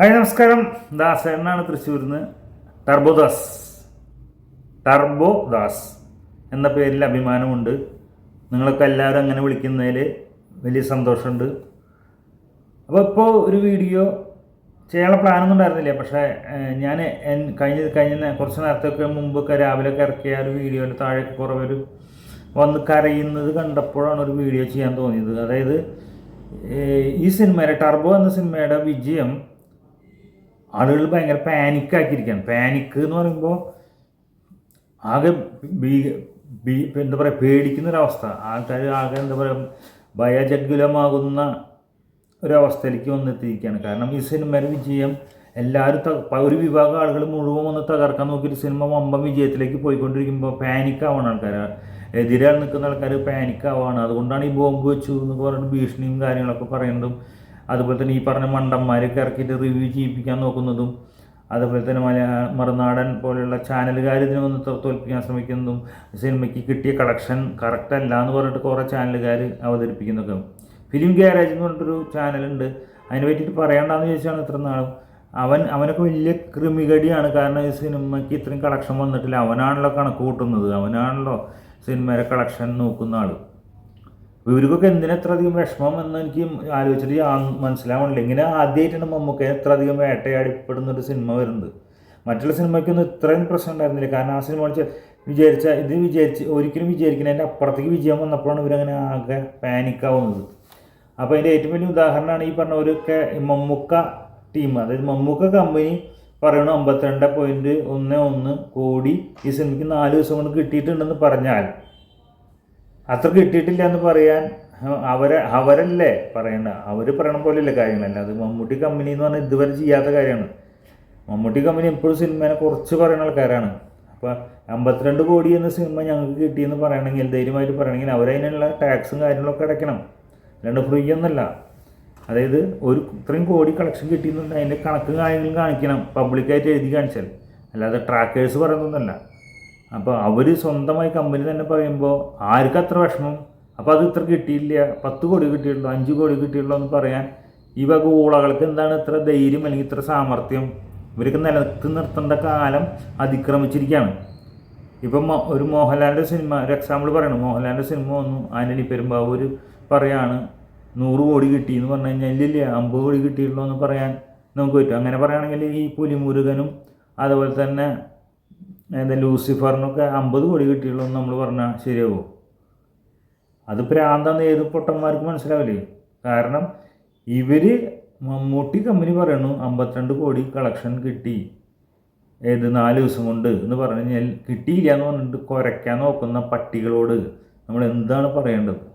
Hi നമസ്കാരം. ദാസ് എന്നാണ് തൃശ്ശൂരിൽ നിന്ന് ടർബോദാസ് ടർബോ ദാസ് എന്ന പേരിൽ അഭിമാനമുണ്ട്. നിങ്ങളൊക്കെ എല്ലാവരും അങ്ങനെ വിളിക്കുന്നതിൽ വലിയ സന്തോഷമുണ്ട്. അപ്പോൾ ഇപ്പോൾ ഒരു വീഡിയോ ചെയ്യാനുള്ള പ്ലാനൊന്നും ഉണ്ടായിരുന്നില്ല. പക്ഷേ ഞാൻ കഴിഞ്ഞ കഴിഞ്ഞ കുറച്ച് നേരത്തൊക്കെ മുമ്പൊക്കെ രാവിലെയൊക്കെ ഇറക്കിയ ഒരു വീഡിയോന്റെ താഴെ കുറേ വന്ന് കരയുന്നത് കണ്ടപ്പോഴാണ് ഒരു വീഡിയോ ചെയ്യാൻ തോന്നിയത്. അതായത് ഈ സിനിമയുടെ ടർബോ എന്ന സിനിമയുടെ വിജയം ആളുകൾ ഭയങ്കര പാനിക്കാക്കിയിരിക്കുകയാണ്. പാനിക്ക് എന്ന് പറയുമ്പോൾ ആകെ ഭീ ഭീ എന്താ പറയുക പേടിക്കുന്നൊരവസ്ഥ. ആൾക്കാർ ആകെ എന്താ പറയുക ഭയജഗുലമാകുന്ന ഒരവസ്ഥയിലേക്ക് വന്നെത്തിയിരിക്കുകയാണ്. കാരണം ഈ സിനിമയുടെ വിജയം എല്ലാവരും ഒരു വിഭാഗം ആളുകൾ മുഴുവൻ ഒന്ന് തകർക്കാൻ നോക്കിയിട്ട് സിനിമ വമ്പൻ വിജയത്തിലേക്ക് പോയിക്കൊണ്ടിരിക്കുമ്പോൾ പാനിക്കാവാണ് ആൾക്കാർ. എതിരാൾ നിൽക്കുന്ന ആൾക്കാർ പാനിക്കാവാണ്. അതുകൊണ്ടാണ് ഈ ബോംബ് വെച്ചു എന്ന് പറഞ്ഞിട്ട് ഭീഷണിയും കാര്യങ്ങളൊക്കെ പറയുന്നതും അതുപോലെ തന്നെ ഈ പറഞ്ഞ മണ്ടന്മാരൊക്കെ ഇറക്കിയിട്ട് റിവ്യൂ ചെയ്യിപ്പിക്കാൻ നോക്കുന്നതും അതുപോലെ തന്നെ മലയാ മറുനാടൻ പോലെയുള്ള ചാനലുകാർ ഇതിനെ ഒന്ന് തോൽപ്പിക്കാൻ ശ്രമിക്കുന്നതും സിനിമയ്ക്ക് കിട്ടിയ കളക്ഷൻ കറക്റ്റ് അല്ല എന്ന് പറഞ്ഞിട്ട് കുറേ ചാനലുകാർ അവതരിപ്പിക്കുന്നതൊക്കെ. ഫിലിം ഗ്യാരേജ് എന്ന് പറഞ്ഞിട്ടൊരു ചാനലുണ്ട്. അതിനെ പറ്റിയിട്ട് പറയണ്ടെന്ന് ചോദിച്ചാണ് ഇത്ര നാളും. അവൻ അവനൊക്കെ വലിയ ക്രിമികടിയാണ് കാരണം ഈ സിനിമയ്ക്ക് ഇത്രയും കളക്ഷൻ വന്നിട്ടില്ല. അവനാണല്ലോ കണക്ക് കൂട്ടുന്നത്. അവനാണല്ലോ സിനിമയുടെ കളക്ഷൻ നോക്കുന്ന ആൾ ഇവർക്കൊക്കെ എന്തിനാ എത്ര അധികം വിഷമം എന്ന് എനിക്ക് ആലോചിച്ചിട്ട് മനസ്സിലാവണില്ല ഇങ്ങനെ ആദ്യമായിട്ടാണ് മമ്മൂക്ക എത്ര അധികം വേട്ടയാടിപ്പെടുന്ന ഒരു സിനിമ വരുന്നത്. മറ്റുള്ള സിനിമയ്ക്കൊന്നും ഇത്രയും പ്രശ്നം ഉണ്ടായിരുന്നില്ല. കാരണം ആ സിനിമ വിചാരിച്ച ഇത് വിചാരിച്ച് ഒരിക്കലും വിചാരിക്കുന്നതിന്റെ അപ്പുറത്തേക്ക് വിജയം വന്നപ്പോഴാണ് ഇവരങ്ങനെ ആകെ പാനിക്കാവുന്നത്. അപ്പോൾ അതിന്റെ ഏറ്റവും വലിയ ഉദാഹരണമാണ് ഈ പറഞ്ഞവരൊക്കെ ഒരു മമ്മൂക്ക ടീം. അതായത് മമ്മൂക്ക കമ്പനി പറയണു അമ്പത്തിരണ്ട് പോയിന്റ് ഒന്ന് ഒന്ന് കോടി ഈ സിനിമയ്ക്ക് നാല് ദിവസം കൊണ്ട് കിട്ടിയിട്ടുണ്ടെന്ന് പറഞ്ഞാൽ അത്ര കിട്ടിയിട്ടില്ല എന്ന് പറയാൻ അവരെ അവരല്ലേ പറയണ്ട അവർ പറയണ പോലെയല്ലേ കാര്യങ്ങളല്ല അത് മമ്മൂട്ടി കമ്പനി എന്ന് പറഞ്ഞാൽ ഇതുവരെ ചെയ്യാത്ത കാര്യമാണ്. മമ്മൂട്ടി കമ്പനി എപ്പോഴും സിനിമേനെ കുറച്ച് പറയുന്ന ആൾക്കാരാണ്. അപ്പോൾ അമ്പത്തിരണ്ട് കോടി എന്ന സിനിമ ഞങ്ങൾക്ക് കിട്ടിയെന്ന് പറയണമെങ്കിൽ ധൈര്യമായിട്ട് പറയണമെങ്കിൽ അവരതിനുള്ള ടാക്സും കാര്യങ്ങളൊക്കെ അടയ്ക്കണം. അല്ലാണ്ട് ഫ്രീ ഒന്നല്ല അതായത് ഒരു ഇത്രയും കോടി കളക്ഷൻ കിട്ടിയെന്നുണ്ടെങ്കിൽ അതിന്റെ കണക്കും കാര്യങ്ങളും കാണിക്കണം പബ്ലിക്കായിട്ട് എഴുതി കാണിച്ചാൽ. അല്ലാതെ ട്രാക്കേഴ്സ് പറയുന്നതൊന്നല്ല അപ്പോൾ അവർ സ്വന്തമായി കമ്പനി തന്നെ പറയുമ്പോൾ ആർക്ക് അത്ര വിഷമം? അപ്പോൾ അത് ഇത്ര കിട്ടിയില്ല. പത്ത് കോടി കിട്ടിയുള്ളൂ അഞ്ച് കോടി കിട്ടിയുള്ളൂ എന്ന് പറയാൻ ഈ വക ഊളകൾക്ക് എന്താണ് ഇത്ര ധൈര്യം അല്ലെങ്കിൽ ഇത്ര സാമർഥ്യം? ഇവർക്ക് നിലത്ത് നിർത്തേണ്ട കാലം അതിക്രമിച്ചിരിക്കുകയാണ്. ഇപ്പം ഒരു മോഹൻലാലിന്റെ സിനിമ ഒരു എക്സാമ്പിൾ പറയണം മോഹൻലാലിന്റെ സിനിമ വന്നു. ആന്റണി പെരുമ്പാവൂർ പറയാണ് നൂറ് കോടി കിട്ടി എന്ന് പറഞ്ഞു കഴിഞ്ഞാൽ ഇല്ലില്ല അമ്പത് കോടി കിട്ടിയിട്ടുള്ളൂ എന്ന് പറയാൻ നമുക്ക് പറ്റും. അങ്ങനെ പറയുകയാണെങ്കിൽ ഈ പുലിമുരുകനും അതുപോലെ തന്നെ എന്താ ലൂസിഫറിനൊക്കെ അമ്പത് കോടി കിട്ടിയുള്ളൂ എന്ന് നമ്മൾ പറഞ്ഞാൽ ശരിയാവും? അത് പ്രാന്താന്ന് ഏത് പൊട്ടന്മാർക്ക് മനസ്സിലാവില്ലേ? കാരണം ഇവർ മമ്മൂട്ടി കമ്പനി പറയണു അമ്പത്തിരണ്ട് കോടി കളക്ഷൻ കിട്ടി. ഏത് നാല് ദിവസം കൊണ്ട് എന്ന് പറഞ്ഞു കഴിഞ്ഞാൽ കിട്ടിയില്ല എന്ന് പറഞ്ഞിട്ട് കുറയ്ക്കാൻ നോക്കുന്ന പട്ടികളോട് നമ്മൾ എന്താണ് പറയേണ്ടത്?